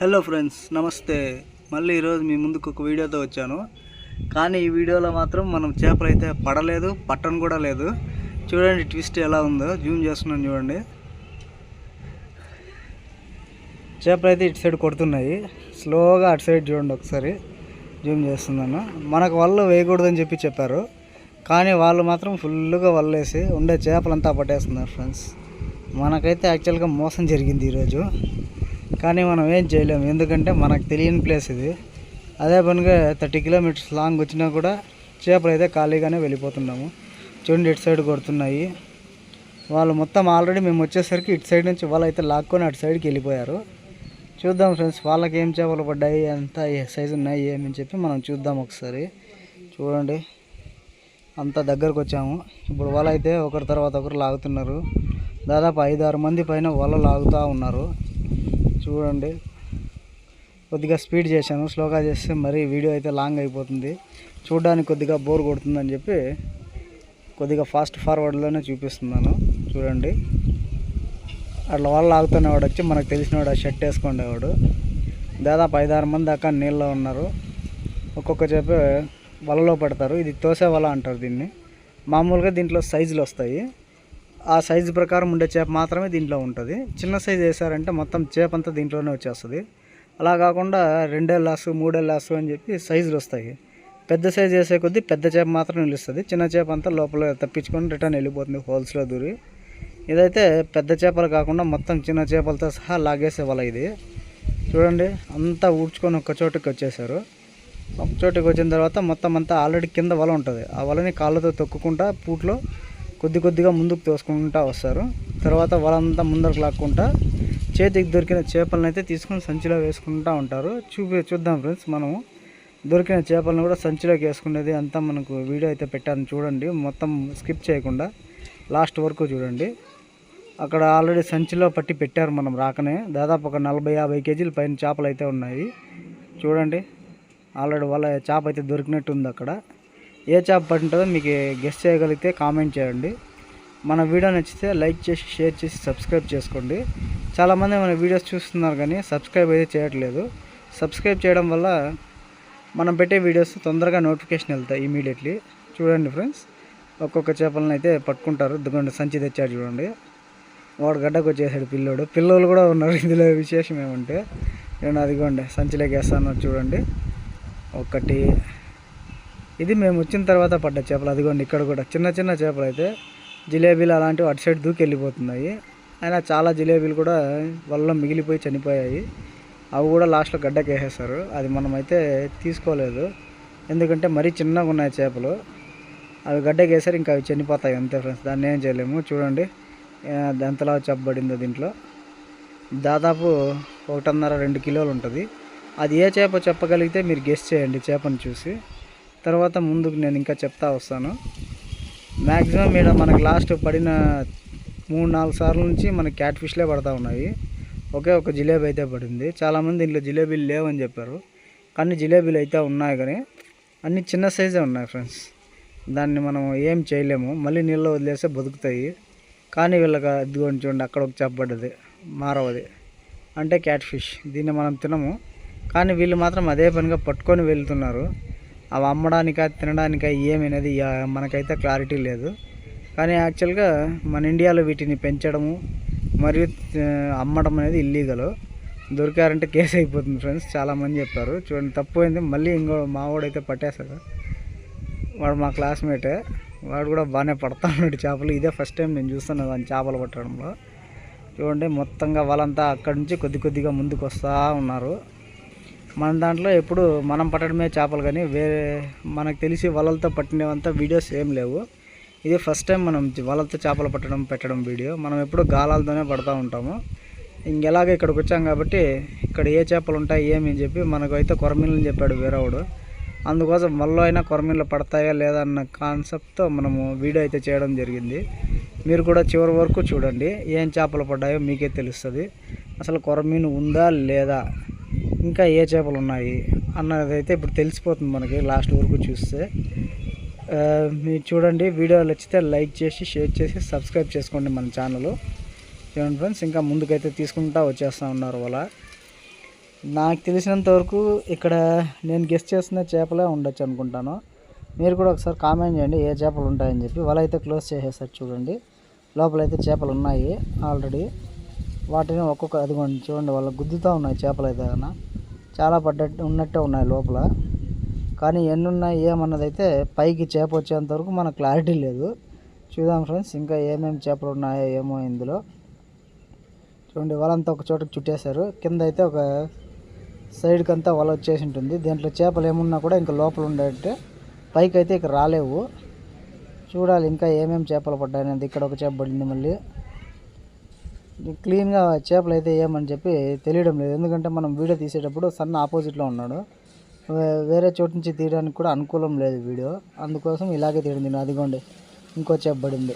Hello friends నమస్తే. మళ్ళీ ఈరోజు మీ ముందుకు ఒక వీడియోతో వచ్చాను. కానీ ఈ వీడియోలో మాత్రం మనం చేపలు అయితే పడలేదు పట్టను కూడా లేదు. చూడండి ట్విస్ట్ ఎలా ఉందో జూమ్ చేస్తున్నాను చూడండి. చేపలు అయితే ఇటు సైడ్ కొడుతున్నాయి. స్లోగా అటు సైడ్ చూడండి ఒకసారి. జూమ్ చేస్తున్నాను. మనకు వల్ల వేయకూడదని చెప్పి చెప్పారు. కానీ వాళ్ళు మాత్రం ఫుల్గా వల్లేసి ఉండే చేపలంతా పట్టేస్తున్నారు ఫ్రెండ్స్ మనకైతే యాక్చువల్గా మోసం జరిగింది ఈరోజు. కానీ మనం ఏం చేయలేము. ఎందుకంటే మనకు తెలియని ప్లేస్ ఇది. అదే పనిగా థర్టీ కిలోమీటర్స్ లాంగ్ వచ్చినా కూడా చేపలు అయితే ఖాళీగానే వెళ్ళిపోతున్నాము. చూడండి ఇటు సైడ్ కొడుతున్నాయి. వాళ్ళు మొత్తం ఆల్రెడీ మేము వచ్చేసరికి ఇటు సైడ్ నుంచి వాళ్ళు అయితే లాక్కొని అటు సైడ్కి వెళ్ళిపోయారు. చూద్దాం ఫ్రెండ్స్ వాళ్ళకి ఏం చేపలు పడ్డాయి ఎంత ఏ సైజు ఉన్నాయి ఏమని చెప్పి మనం చూద్దాం ఒకసారి. చూడండి. అంత దగ్గరకు వచ్చాము. ఇప్పుడు వాళ్ళు అయితే ఒకరి తర్వాత ఒకరు లాగుతున్నారు. దాదాపు ఐదు ఆరు మంది పైన వాళ్ళు లాగుతూ ఉన్నారు. చూడండి. కొద్దిగా స్పీడ్ చేశాను స్లోగా చేస్తే మరీ వీడియో అయితే లాంగ్ అయిపోతుంది. చూడడానికి కొద్దిగా బోర్ కొడుతుందని చెప్పి కొద్దిగా ఫాస్ట్ ఫార్వర్డ్లోనే చూపిస్తున్నాను. చూడండి. అట్లా వాళ్ళు ఆగుతున్నవాడు వచ్చి మనకు తెలిసినవాడు ఆ షర్ట్ వేసుకునేవాడు దాదాపు ఐదారు మంది దాకా నీళ్ళలో ఉన్నారు. ఒక్కొక్క చేప వలలో పడతారు. ఇది తోసే వల అంటారు దీన్ని. మామూలుగా దీంట్లో సైజులు వస్తాయి. ఆ సైజు ప్రకారం ఉండే చేప మాత్రమే దీంట్లో ఉంటుంది. చిన్న సైజు వేసారంటే మొత్తం చేప అంతా దీంట్లోనే వచ్చేస్తుంది. అలా కాకుండా రెండే లాసు మూడే లాసు అని చెప్పి సైజులు వస్తాయి. పెద్ద సైజు వేసే కొద్దీ పెద్ద చేప మాత్రం నిలుస్తుంది. చిన్న చేప అంతా లోపల తప్పించుకొని రిటర్న్ వెళ్ళిపోతుంది హోల్స్లో దూరి. ఇదైతే పెద్ద చేపలు కాకుండా మొత్తం చిన్న చేపలతో సహా లాగేసే వల ఇది. చూడండి అంతా ఊడ్చుకొని ఒక చోటుకి వచ్చేసారు ఒక చోటుకి వచ్చిన తర్వాత మొత్తం అంతా ఆల్రెడీ కింద వల ఉంటుంది. ఆ వలని కాళ్ళతో తొక్కుకుంటా పూట్లో కొద్ది కొద్దిగా ముందుకు తోసుకుంటా వస్తారు. తర్వాత వాళ్ళంతా ముందరకు లాక్కుంటా చేతికి దొరికిన చేపలను అయితే తీసుకొని సంచిలో వేసుకుంటూ ఉంటారు. చూపి చూద్దాం ఫ్రెండ్స్ మనము. దొరికిన చేపలను కూడా సంచిలోకి వేసుకునేది అంతా మనకు వీడియో అయితే పెట్టాను చూడండి. మొత్తం స్కిప్ చేయకుండా లాస్ట్ వరకు చూడండి. అక్కడ ఆల్రెడీ సంచిలో పట్టి పెట్టారు మనం రాకనే. దాదాపు ఒక నలభై యాభై కేజీల పైన చేపలు అయితే ఉన్నాయి. చూడండి. ఆల్రెడీ వాళ్ళ చేప అయితే దొరికినట్టు ఉంది అక్కడ. ఏ చేప పట్టింటుందో మీకు గెస్ట్ చేయగలిగితే కామెంట్ చేయండి. మన వీడియో నచ్చితే లైక్ చేసి షేర్ చేసి సబ్స్క్రైబ్ చేసుకోండి. చాలామంది మన వీడియోస్ చూస్తున్నారు కానీ సబ్స్క్రైబ్ అయితే చేయట్లేదు. సబ్స్క్రైబ్ చేయడం వల్ల మనం పెట్టే వీడియోస్ తొందరగా నోటిఫికేషన్ వెళ్తాయి ఇమీడియట్లీ చూడండి ఫ్రెండ్స్ ఒక్కొక్క చేపలను అయితే పట్టుకుంటారు. దుగ్గండి సంచి తెచ్చాడు చూడండి. వాడు గడ్డకు వచ్చేసాడు పిల్లోడు. పిల్లలు కూడా ఉన్నారు. ఇందులో విశేషం ఏమంటే నేను అదిగోండి సంచిలోకి వేస్తాను చూడండి. ఒకటి ఇది మేము వచ్చిన తర్వాత పడ్డ చేపలు. అదిగోండి ఇక్కడ కూడా చిన్న చిన్న చేపలు అయితే జిలేబీలు అలాంటివి అటు సైడ్ దూకి వెళ్ళిపోతున్నాయి. అయినా చాలా జిలేబీలు కూడా వల్ల మిగిలిపోయి చనిపోయాయి. అవి కూడా లాస్ట్లో గడ్డకి అది మనమైతే తీసుకోలేదు. ఎందుకంటే మరీ చిన్నగా ఉన్నాయి చేపలు. అవి గడ్డకేసారు ఇంకా అవి చనిపోతాయి అంతే ఫ్రెండ్స్. దాన్ని ఏం చేయలేము. చూడండి. ఎంతలా చెప్పబడిందో దీంట్లో. దాదాపు ఒకటిన్నర రెండు కిలోలు ఉంటుంది. అది ఏ చేప చెప్పగలిగితే మీరు గెస్ట్ చేయండి చేపను చూసి. తర్వాత ముందుకు నేను ఇంకా చెప్తా వస్తాను. మ్యాక్సిమం ఇక్కడ మనకు లాస్ట్ పడిన మూడు నాలుగు సార్లు నుంచి మనకి క్యాట్ ఫిష్లే పడతా ఉన్నాయి. ఒకే ఒక జిలేబీ అయితే పడింది. చాలామంది ఇంట్లో జిలేబీలు లేవని చెప్పారు. కానీ జిలేబీలు అయితే ఉన్నాయి కానీ అన్ని చిన్న సైజే ఉన్నాయి ఫ్రెండ్స్ దాన్ని మనం ఏం చేయలేము. మళ్ళీ నీళ్ళు వదిలేస్తే బతుకుతాయి. కానీ వీళ్ళకి అదిగోండి చూడండి అక్కడ ఒక చెప్పబడ్డది మారవది. అంటే క్యాట్ ఫిష్ దీన్ని మనం తినము. కానీ వీళ్ళు మాత్రం అదే పనిగా పట్టుకొని వెళ్తున్నారు. అవి అమ్మడానికా తినడానిక ఏమనేది మనకైతే క్లారిటీ లేదు. కానీ యాక్చువల్గా మన ఇండియాలో వీటిని పెంచడము మరియు అమ్మడం అనేది ఇల్లీగల్. దొరికారంటే కేసు అయిపోతుంది ఫ్రెండ్స్ చాలామంది చెప్పారు. చూడండి తప్పు అయింది మళ్ళీ ఇంకో మావాడైతే పట్టేశాడు. వాడు మా క్లాస్మేటే. వాడు కూడా బాగానే పడతా ఉన్నాడు చేపలు. ఇదే ఫస్ట్ టైం నేను చూస్తున్నాను దాన్ని చేపలు పట్టడంలో. చూడండి మొత్తంగా వాళ్ళంతా అక్కడి నుంచి కొద్ది కొద్దిగా ముందుకు వస్తూ ఉన్నారు. మన దాంట్లో ఎప్పుడు మనం పట్టడమే చేపలు కానీ వేరే మనకు తెలిసి వలలతో పట్టినవంతా వీడియోస్ ఏం లేవు. ఇది ఫస్ట్ టైం మనం వలలతో చేపలు పట్టడం పెట్టడం వీడియో. మనం ఎప్పుడు గాలాలతోనే పడుతూ ఉంటాము. ఇంకెలాగ ఇక్కడికి వచ్చాం కాబట్టి ఇక్కడ ఏ చేపలు ఉంటాయి ఏమి అని చెప్పి మనకు అయితే కొరమీలని చెప్పాడు వేరేవాడు అందుకోసం వల్ల అయినా కొరమీన్లు పడతాయా లేదా అన్న కాన్సెప్ట్తో మనము వీడియో అయితే చేయడం జరిగింది. మీరు కూడా చివరి వరకు చూడండి ఏం చేపలు పడ్డాయో మీకే తెలుస్తుంది. అసలు కొరమీను ఉందా లేదా? ఇంకా ఏ చేపలు ఉన్నాయి అన్నది అయితే ఇప్పుడు తెలిసిపోతుంది మనకి లాస్ట్ వరకు చూస్తే. మీరు చూడండి వీడియో నచ్చితే లైక్ చేసి షేర్ చేసి సబ్స్క్రైబ్ చేసుకోండి మన ఛానల్. ఏమండి ఫ్రెండ్స్ ఇంకా ముందుకైతే తీసుకుంటా వచ్చేస్తూ ఉన్నారు వాళ్ళ. నాకు తెలిసినంత వరకు ఇక్కడ నేను గెస్ట్ చేస్తున్న చేపలే ఉండొచ్చు అనుకుంటాను. మీరు కూడా ఒకసారి కామెంట్ చేయండి ఏ చేపలు ఉంటాయని చెప్పి. వాళ్ళైతే అయితే క్లోజ్ చేసేసారు చూడండి. లోపలైతే చేపలు ఉన్నాయి ఆల్రెడీ. వాటిని ఒక్కొక్క అదిగోండి చూడండి వాళ్ళ గుద్దుతూ ఉన్నాయి చేపలు అయితే కన్నా చాలా పడ్డట్టు ఉన్నట్టే ఉన్నాయి లోపల. కానీ ఎన్ని ఉన్నాయి పైకి చేప వచ్చేంత వరకు మనకు క్లారిటీ లేదు. చూద్దాం ఫ్రెండ్స్ ఇంకా ఏమేమి చేపలు ఉన్నాయో ఏమో ఇందులో. చూడండి వాళ్ళంతా ఒక చోట చుట్టేశారు. కింద అయితే ఒక సైడ్కి అంతా వల వచ్చేసి ఉంటుంది. దీంట్లో చేపలు ఏమున్నా కూడా ఇంకా లోపల ఉండేట్టు పైకి అయితే ఇక రాలేవు. చూడాలి ఇంకా ఏమేమి చేపలు పడ్డాయి ఇక్కడ ఒక చేప పడింది మళ్ళీ. క్లీన్గా చేపలు అయితే ఏమని చెప్పి తెలియడం లేదు. ఎందుకంటే మనం వీడియో తీసేటప్పుడు సన్న ఆపోజిట్లో ఉన్నాడు. వేరే చోటు నుంచి తీయడానికి కూడా అనుకూలం లేదు వీడియో. అందుకోసం ఇలాగే తీయడం అదిగోండి ఇంకో చేప పడింది.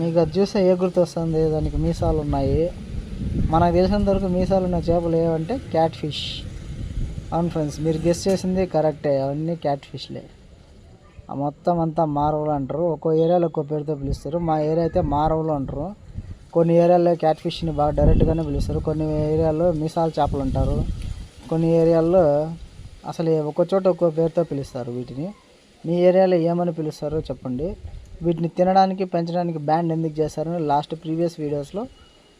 మీకు అది చూస్తే ఏ గుర్తు వస్తుంది దానికి మీసాలు ఉన్నాయి. మనకు తెలిసినంత వరకు మీసాలు ఉన్న చేపలు ఏవంటే క్యాట్ ఫిష్ అవును ఫ్రెండ్స్ మీరు గెస్ట్ చేసింది కరెక్టే. అవన్నీ క్యాట్ ఫిష్లే ఆ మొత్తం అంతా మారవలు అంటారు. ఒక్కో ఏరియాలో ఒక్కో పేరుతో పిలుస్తారు. మా ఏరియా అయితే మారవలు అంటారు. కొన్ని ఏరియాల్లో క్యాట్ ఫిష్ని బాగా డైరెక్ట్గానే పిలుస్తారు. కొన్ని ఏరియాల్లో మిసాల్ చేపలు అంటారు కొన్ని ఏరియాల్లో అసలు ఒక్కో చోట ఒక్కో పేరుతో పిలుస్తారు వీటిని. మీ ఏరియాలో ఏమని పిలుస్తారో చెప్పండి. వీటిని తినడానికి పెంచడానికి బ్యాండ్ ఎందుకు చేస్తారని లాస్ట్ ప్రీవియస్ వీడియోస్లో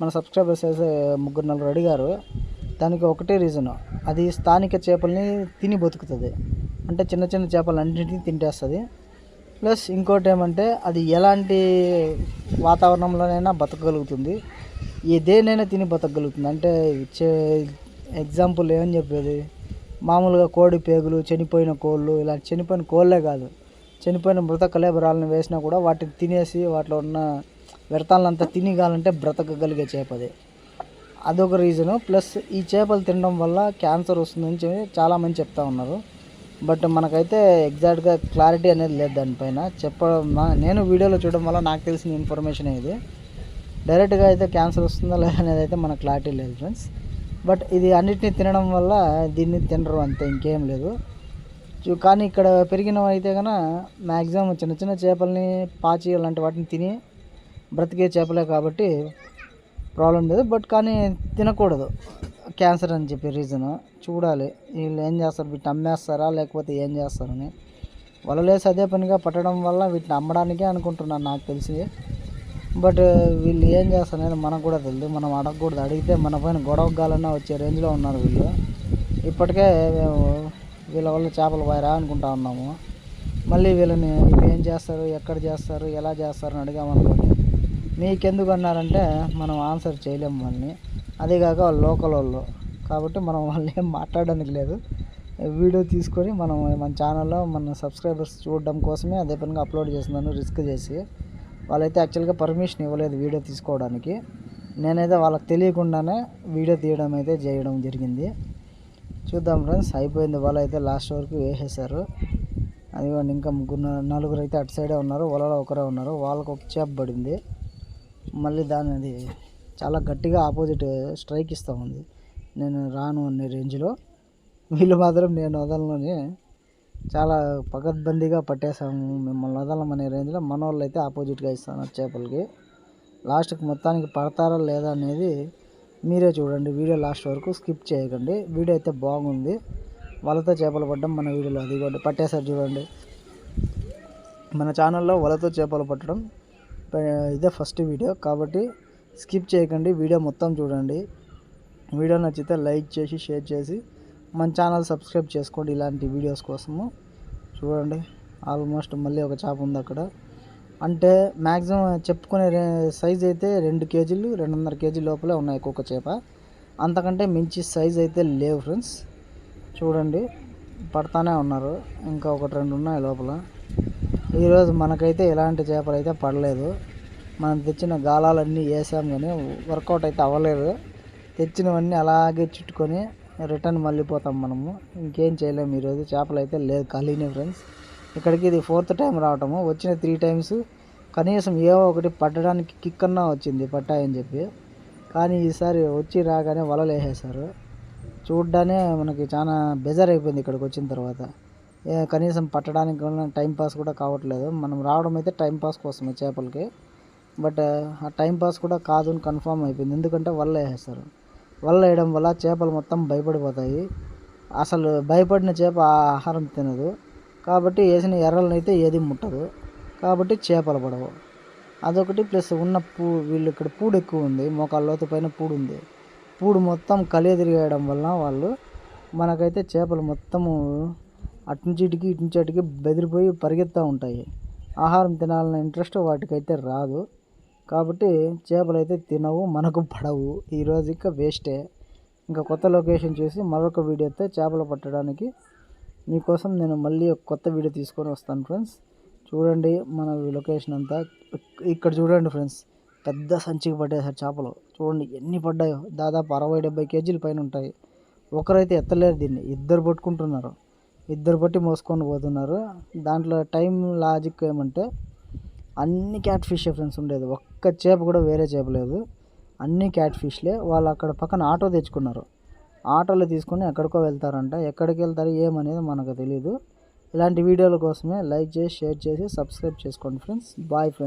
మన సబ్స్క్రైబర్స్ ముగ్గురు నలుగురు అడిగారు. దానికి ఒకటే రీజన్. అది స్థానిక చేపల్ని తిని బతుకుతుంది. అంటే చిన్న చిన్న చేపలు అన్నింటినీ తింటేస్తుంది. ప్లస్ ఇంకోటి ఏమంటే అది ఎలాంటి వాతావరణంలోనైనా బతకగలుగుతుంది. ఏ దేనైనా తిని బతకగలుగుతుంది. అంటే చే ఎగ్జాంపుల్ ఏమని చెప్పేది? మామూలుగా కోడి పేగులు చనిపోయిన కోళ్ళు ఇలా చనిపోయిన కోళ్ళే కాదు. చనిపోయిన మృత కలేబరాలను వేసినా కూడా వాటిని తినేసి వాటిలో ఉన్న వ్యర్థాలంతా తినిగాలంటే బ్రతకగలిగే చేప అది. అదొక రీజను. ప్లస్ ఈ చేపలు తినడం వల్ల క్యాన్సర్ వస్తుందని చెప్పి చాలామంది చెప్తా ఉన్నారు. బట్ మనకైతే ఎగ్జాక్ట్గా క్లారిటీ అనేది లేదు దానిపైన చెప్పడం నేను వీడియోలో చూడడం వల్ల నాకు తెలిసిన ఇన్ఫర్మేషన్ ఇది డైరెక్ట్గా అయితే క్యాన్సర్ వస్తుందా లేదా అనేది అయితే మనకు క్లారిటీ లేదు ఫ్రెండ్స్. బట్ ఇది అన్నిటిని తినడం వల్ల దీన్ని తినరు అంతే ఇంకేం లేదు. చూ- కానీ ఇక్కడ పెరిగినవి అయితే కనుక మ్యాక్సిమం చిన్న చిన్న చేపల్ని పాచి అలాంటి వాటిని తిని బ్రతికే చేపలే కాబట్టి ప్రాబ్లం లేదు. బట్ కానీ తినకూడదు. క్యాన్సర్ అని చెప్పి రీజన్ చూడాలి. వీళ్ళు ఏం చేస్తారు? వీటిని అమ్మేస్తారా? లేకపోతే ఏం చేస్తారని. వలలేసి అదే పనిగా పట్టడం వల్ల వీటిని అమ్మడానికే అనుకుంటున్నాను నాకు తెలిసి. బట్ వీళ్ళు ఏం చేస్తారనేది మనకు కూడా తెలియదు మనం అడగకూడదు. అడిగితే మన పైన గొడవ గాలన్నా వచ్చే రేంజ్లో ఉన్నారు వీళ్ళు. ఇప్పటికే మేము వీళ్ళ వల్ల చేపలు పోయరా అనుకుంటా ఉన్నాము. మళ్ళీ వీళ్ళని ఏం చేస్తారు? ఎక్కడ చేస్తారు? ఎలా చేస్తారు? అని అడిగామనుకోండి. మీకెందుకు అన్నారంటే మనం ఆన్సర్ చేయలేము వాళ్ళని. అదేగాక వాళ్ళు లోకల్ వాళ్ళు. కాబట్టి మనం వాళ్ళు ఏం మాట్లాడడానికి లేదు. వీడియో తీసుకొని మనం మన ఛానల్లో మన సబ్స్క్రైబర్స్ చూడడం కోసమే అదే పనిగా అప్లోడ్ చేస్తున్నాను రిస్క్ చేసి. వాళ్ళైతే యాక్చువల్గా పర్మిషన్ ఇవ్వలేదు వీడియో తీసుకోవడానికి. నేనైతే వాళ్ళకి తెలియకుండానే వీడియో తీయడం అయితే చేయడం జరిగింది. చూద్దాం ఫ్రెండ్స్ అయిపోయింది వాళ్ళు అయితే లాస్ట్ వరకు వేసేసారు అదిగోండి ఇంకా ముగ్గురు నలుగురు అయితే అటు సైడే ఉన్నారు వాళ్ళలో ఒకరే ఉన్నారు. వాళ్ళకి ఒక చేప పడింది. మళ్ళీ దాని అది చాలా గట్టిగా ఆపోజిట్ స్ట్రైక్ ఇస్తూ ఉంది. నేను రాను అనే రేంజ్లో. వీళ్ళు మాత్రం నేను వదలనని చాలా పకడ్బందీగా పట్టేశాము. మిమ్మల్ని వదలమనే రేంజ్లో మన వాళ్ళు అయితే ఆపోజిట్గా ఇస్తున్నారు చేపలకి. లాస్ట్కి మొత్తానికి పడతారా లేదా అనేది మీరే చూడండి. వీడియో లాస్ట్ వరకు స్కిప్ చేయకండి. వీడియో అయితే బాగుంది. వలతో చేపలు పట్టడం మన వీడియోలో అది కూడా పట్టేశారు చూడండి. మన ఛానల్లో వలతో చేపలు పట్టడం ఇదే ఫస్ట్ వీడియో. కాబట్టి స్కిప్ చేయకండి వీడియో మొత్తం చూడండి. వీడియో నచ్చితే లైక్ చేసి షేర్ చేసి మన ఛానల్ సబ్స్క్రైబ్ చేసుకోండి ఇలాంటి వీడియోస్ కోసము. చూడండి ఆల్మోస్ట్ మళ్ళీ ఒక చేప ఉంది అక్కడ. అంటే మ్యాక్సిమం చెప్పుకునే సైజ్ అయితే రెండు కేజీలు రెండున్నర కేజీ లోపలే ఉన్నాయి ఒక్కొక్క చేప. అంతకంటే మించి సైజ్ అయితే లేవు ఫ్రెండ్స్. చూడండి పడతానే ఉన్నారు. ఇంకా ఒకటి రెండు ఉన్నాయి లోపల. ఈరోజు మనకైతే ఎలాంటి చేపలు అయితే పడలేదు. మనం తెచ్చిన గాలాలన్నీ వేసాం కానీ వర్కౌట్ అయితే అవ్వలేదు. తెచ్చినవన్నీ అలాగే చుట్టుకొని రిటర్న్ మళ్ళీపోతాం మనము. ఇంకేం చేయలేము ఈరోజు. చేపలు అయితే లేదు ఖాళీనే ఫ్రెండ్స్ ఇక్కడికి ఇది ఫోర్త్ టైం రావటము. వచ్చిన త్రీ టైమ్స్ కనీసం ఏవో ఒకటి పట్టడానికి కిక్ అన్నా వచ్చింది పట్టాయని చెప్పి. కానీ ఈసారి వచ్చి రాగానే వలలు వేసేసారు చూడ్డానే మనకి చాలా బెజర్ అయిపోయింది ఇక్కడికి వచ్చిన తర్వాత. కనీసం పట్టడానికి కూడా టైం పాస్ కూడా కావట్లేదు. మనం రావడం అయితే టైం పాస్ కోసమే చేపలకి. బట్ ఆ టైం పాస్ కూడా కాదు అని కన్ఫామ్ అయిపోయింది. ఎందుకంటే వల్ల వేసేస్తారు. వల్ల వేయడం వల్ల చేపలు మొత్తం భయపడిపోతాయి. అసలు భయపడిన చేప ఆ ఆహారం తినదు. కాబట్టి వేసిన ఎర్రలను అయితే ఏది ముట్టదు. కాబట్టి చేపలు పడవు. అదొకటి. ప్లస్ ఉన్న పూ వీళ్ళు ఇక్కడ పూడు ఎక్కువ ఉంది. మోకాళ్ళ లోతు పైన పూడు ఉంది. పూడు మొత్తం కలియదిరిగేయడం వల్ల వాళ్ళు మనకైతే చేపలు మొత్తము అటు నుంచి ఇటుకి ఇటు నుంచి అటుకి బెదిరిపోయి పరిగెత్తూ ఉంటాయి. ఆహారం తినాలన్న ఇంట్రెస్ట్ వాటికైతే రాదు. కాబట్టి చేపలు అయితే తినవు మనకు పడవు. ఈరోజు ఇంకా వేస్టే ఇంకా కొత్త లొకేషన్ చూసి మరొక వీడియోతో చేపలు పట్టడానికి మీకోసం నేను మళ్ళీ ఒక కొత్త వీడియో తీసుకొని వస్తాను ఫ్రెండ్స్ చూడండి మన లొకేషన్ అంతా. ఇక్కడ చూడండి ఫ్రెండ్స్ పెద్ద సంచికి పట్టేసారు చేపలు. చూడండి ఎన్ని పడ్డాయో. దాదాపు అరవై డెబ్బై కేజీల పైన ఉంటాయి. ఒకరైతే ఎత్తలేరు దీన్ని. ఇద్దరు పట్టుకుంటున్నారు. ఇద్దరు పట్టి మోసుకొని పోతున్నారు. దాంట్లో టైం లాజిక్ ఏమంటే అన్ని క్యాట్ ఫిష్ ఫ్రెండ్స్ ఉండేది. ఒక్క చేప కూడా వేరే చేప లేదు. అన్ని క్యాట్ ఫిష్లే. వాళ్ళు అక్కడ పక్కన ఆటో తెచ్చుకున్నారు. ఆటోలో తీసుకొని ఎక్కడికో వెళ్తారంట. ఎక్కడికి వెళ్తారు ఏమనేది మనకు తెలియదు ఇలాంటి వీడియోల కోసమే లైక్ చేసి షేర్ చేసి సబ్స్క్రైబ్ చేసుకోండి ఫ్రెండ్స్. Bye friends.